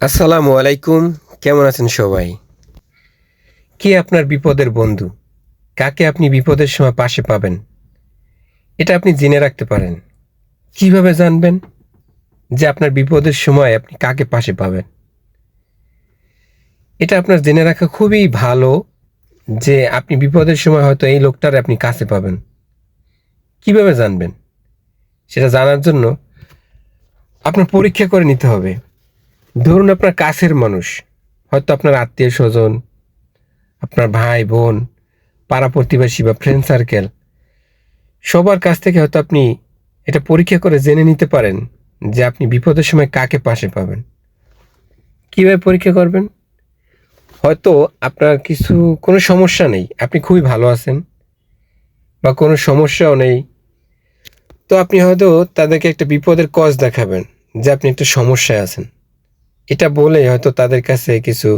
আসসালামু আলাইকুম। কেমন আছেন সবাই? কে আপনার বিপদের বন্ধু? কাকে আপনি বিপদের সময় পাশে পাবেন? এটা আপনি জেনে রাখতে পারেন। কীভাবে জানবেন যে আপনার বিপদের সময় আপনি কাকে পাশে পাবেন? এটা আপনার জেনে রাখা খুবই ভালো যে আপনি বিপদের সময় হয়তো এই লোকটার আপনি কাছে পাবেন। কীভাবে জানবেন? সেটা জানার জন্য আপনার পরীক্ষা করে নিতে হবে। ধরুন আপনার কাছের মানুষ, হয়তো আপনার আত্মীয় স্বজন, আপনার ভাই, বোন, পাড়া প্রতিবেশী বা ফ্রেন্ড সার্কেল সবার কাছ থেকে হয়তো আপনি এটা পরীক্ষা করে জেনে নিতে পারেন যে আপনি বিপদের সময় কাকে পাশে পাবেন। কীভাবে পরীক্ষা করবেন? হয়তো আপনার কিছু, কোনো সমস্যা নেই, আপনি খুবই ভালো আছেন বা কোনো সমস্যাও নেই। তো আপনি হয়তো তাদেরকে একটা বিপদের কজ দেখাবেন যে আপনি একটা সমস্যায় আছেন। এটা বলে হয়তো তাদের কাছে কিছু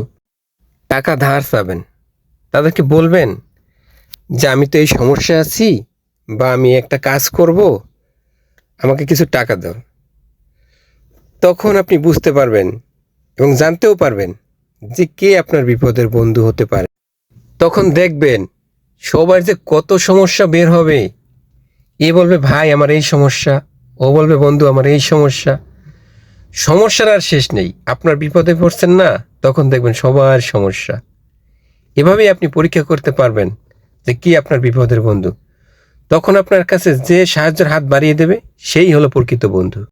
টাকা ধার পাবেন তাদেরকে বলবেন যে, আমি তো এই সমস্যায় আছি বা আমি একটা কাজ করব, আমাকে কিছু টাকা দাও। তখন আপনি বুঝতে পারবেন এবং জানতেও পারবেন যে কে আপনার বিপদের বন্ধু হতে পারে। তখন দেখবেন সবার যে কত সমস্যা বের হবে। এ বলবে, ভাই, আমার এই সমস্যা। ও বলবে, বন্ধু, আমার এই সমস্যা। সমস্যার আর শেষ নেই। আপনার বিপদে পড়ছেন না, তখন দেখবেন সবার সমস্যা। এভাবেই আপনি পরীক্ষা করতে পারবেন যে কি আপনার বিপদের বন্ধু। তখন আপনার কাছে যে সাহায্যের হাত বাড়িয়ে দেবে, সেই হলো প্রকৃত বন্ধু।